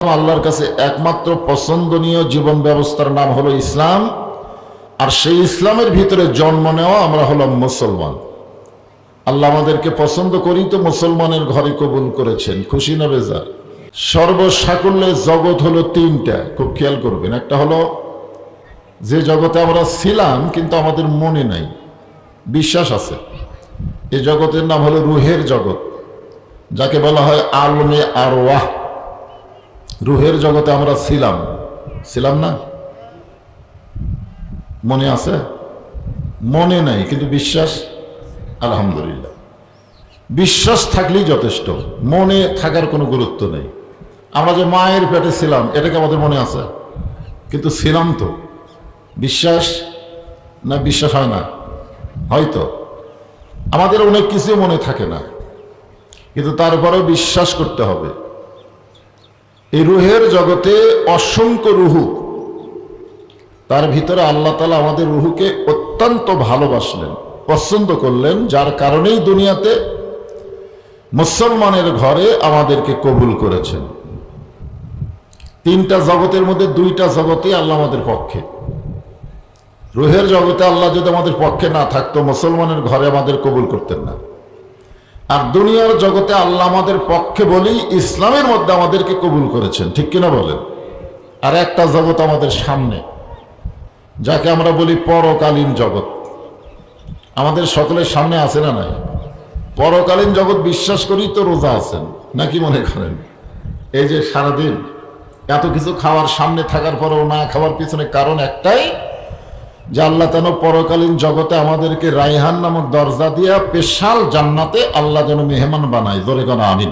আল্লাহর কাছে একমাত্র পছন্দনীয় জীবন ব্যবস্থার নাম হলো ইসলাম। আর সেই ইসলামের ভিতরে জন্ম নেওয়া আমরা হলাম মুসলমান। আল্লাহ আমাদেরকে পছন্দ করি তো মুসলমানের ঘরে কবুল করেছেন। খুশি না বেজার সর্বসাকুল্যের জগৎ হলো তিনটা, খুব খেয়াল করবেন। একটা হলো, যে জগতে আমরা ছিলাম কিন্তু আমাদের মনে নাই, বিশ্বাস আছে। এই জগতের নাম হলো রুহের জগৎ, যাকে বলা হয় আলমে আর ওয়াহ রুহের জগতে আমরা ছিলাম। ছিলাম না? মনে আছে? মনে নাই, কিন্তু বিশ্বাস? আলহামদুলিল্লাহ। বিশ্বাস থাকলেই যথেষ্ট। মনে থাকার কোনো গুরুত্ব নেই। আমরা যে মায়ের পেটে ছিলাম, এটাকে আমাদের মনে আছে? কিন্তু ছিলাম তো। বিশ্বাস? না, বিশ্বাস হয় না। হয়তো। আমাদের অনেক কিছু মনে থাকে না। কিন্তু তারপরেও বিশ্বাস করতে হবে। এই রুহের জগতে অসংখ্য রুহু। তার ভিতরে আল্লাহ তালা আমাদের রুহুকে অত্যন্ত ভালোবাসলেন, পছন্দ করলেন, যার কারণেই দুনিয়াতে মুসলমানের ঘরে আমাদেরকে কবুল করেছেন। তিনটা জগতের মধ্যে দুইটা জগতে আল্লাহ আমাদের পক্ষে। রুহের জগতে আল্লাহ যদি আমাদের পক্ষে না থাকতো, মুসলমানের ঘরে আমাদের কবুল করতেন না। আর দুনিয়ার জগতে আল্লাহ আমাদের পক্ষে বলেই ইসলামের মধ্যে আমাদেরকে কবুল করেছেন। ঠিক কিনা বলেন? আর একটা জগৎ আমাদের সামনে, যাকে আমরা বলি পরকালীন জগৎ। আমাদের সকলের সামনে আছে না নাই? পরকালীন জগৎ বিশ্বাস করি তো রোজা আছেন, নাকি মনে করেন? এই যে সারাদিন এত কিছু খাওয়ার সামনে থাকার পরেও না খাওয়ার পিছনে কারণ একটাই যে আল্লাহ যেন পরকালীন জগতে আমাদেরকে রায়হান নামক দরজা দিয়া পেশাল জান্নাতে আল্লাহ যেন মেহমান বানায়। জোরে কোন, আমিন।